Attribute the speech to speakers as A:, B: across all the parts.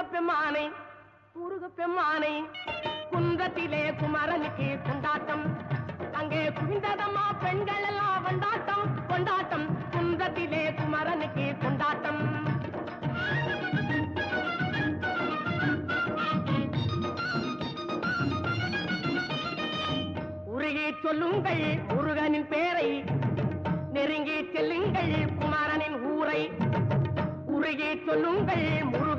A: முருகப்பெம்மானை முருகப்பெம்மானை குன்றத்திலே குமரனுக்கு கொண்டாட்டம். அங்கே குவிந்ததம்மா பெண்கள் எல்லாம் கொண்டாட்டம் கொண்டாட்டம். குன்றத்திலே குமரனுக்கு கொண்டாட்டம். உருகி சொல்லுங்கள் முருகனின் பேரை நெருங்கி செல்லுங்கள் குமரனின் ஊரை. உருகி சொல்லுங்கள் முருகன்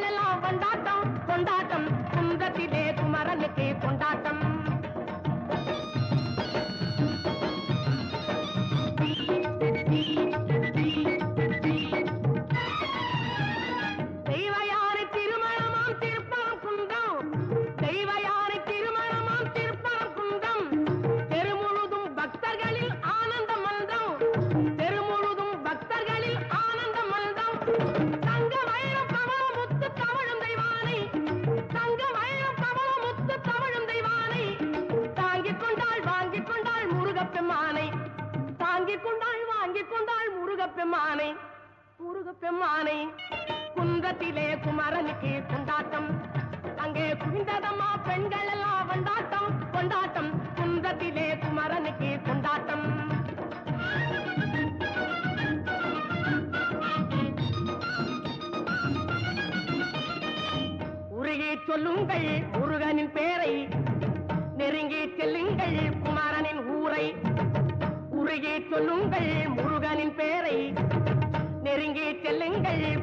A: முருகப்பெம்மானை தாங்கிக் கொண்டாள் வாங்கிக் கொண்டாள் முருகப்பெம்மானை முருகப்பெம்மானை குன்றத்திலே குமரனுக்கு கொண்டாட்டம். அங்கே குவிந்ததம்மா பெண்கள் எல்லாம் கொண்டாட்டம் கொண்டாட்டம். குன்றத்திலே குமரனுக்கு கொண்டாட்டம். உருகி சொல்லுங்கள் முருகனின் பேரை நெருங்கி செல்லுங்கள் சொல்லுங்கள் முருகனின் பேரை. நெருங்கி செல்லுங்கள்.